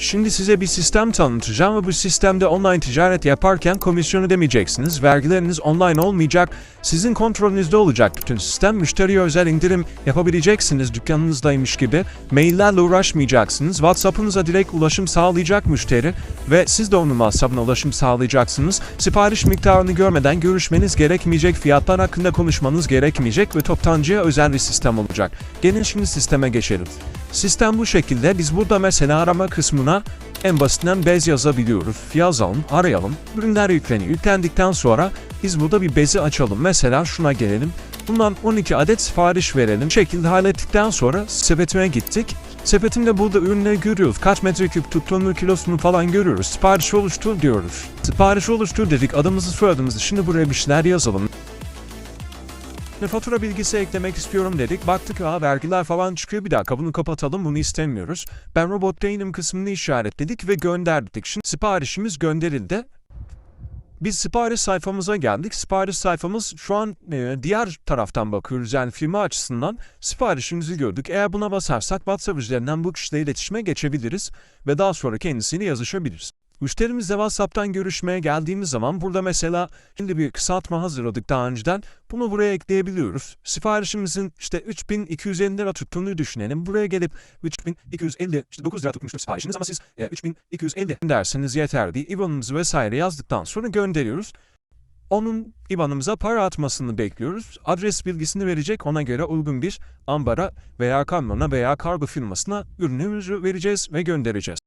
Şimdi size bir sistem tanıtacağım ve bu sistemde online ticaret yaparken komisyon ödemeyeceksiniz. Vergileriniz online olmayacak. Sizin kontrolünüzde olacak bütün sistem. Müşteriye özel indirim yapabileceksiniz dükkanınızdaymış gibi. Maillerle uğraşmayacaksınız. WhatsApp'ınıza direkt ulaşım sağlayacak müşteri ve siz de onun WhatsApp'ına ulaşım sağlayacaksınız. Sipariş miktarını görmeden görüşmeniz gerekmeyecek, fiyatlar hakkında konuşmanız gerekmeyecek ve toptancıya özel bir sistem olacak. Gelin şimdi sisteme geçelim. Sistem bu şekilde. Biz burada mesela arama kısmına en basitinden bez yazabiliyoruz. Yazalım, arayalım. Ürünler yükleniyor. Yüklendikten sonra biz burada bir bezi açalım. Mesela şuna gelelim. Bundan 12 adet sipariş verelim. Şekilde hallettikten sonra sepetime gittik. Sepetimde burada ürünleri görüyoruz. Kaç metreküp tuttuğunu, kilosunu falan görüyoruz. Sipariş oluştur diyoruz. Sipariş oluştur dedik. Adımızı soyadımızı. Şimdi buraya bir şeyler yazalım. Ve fatura bilgisi eklemek istiyorum dedik. Baktık ha vergiler falan çıkıyor bir dakika bunu kapatalım bunu istemiyoruz. Ben robot değilim kısmını işaretledik ve gönderdik. Şimdi siparişimiz gönderildi. Biz sipariş sayfamıza geldik. Sipariş sayfamız şu an e, diğer taraftan bakıyoruz. Yani firma açısından siparişimizi gördük. Eğer buna basarsak WhatsApp üzerinden bu kişiyle iletişime geçebiliriz ve daha sonra kendisiyle yazışabiliriz. Müşterimizle WhatsApp'tan görüşmeye geldiğimiz zaman burada mesela şimdi bir kısaltma hazırladık daha önceden. Bunu buraya ekleyebiliyoruz. Siparişimizin işte 3250 lira tuttuğunu düşünelim. Buraya gelip 3250 işte 9 lira tutmuştur siparişiniz ama siz e, 3250 derseniz yeterli. IBAN'ınızı vesaire yazdıktan sonra gönderiyoruz. Onun IBAN'ımıza para atmasını bekliyoruz. Adres bilgisini verecek ona göre uygun bir ambara veya kamyona veya kargo firmasına ürünümüzü vereceğiz ve göndereceğiz.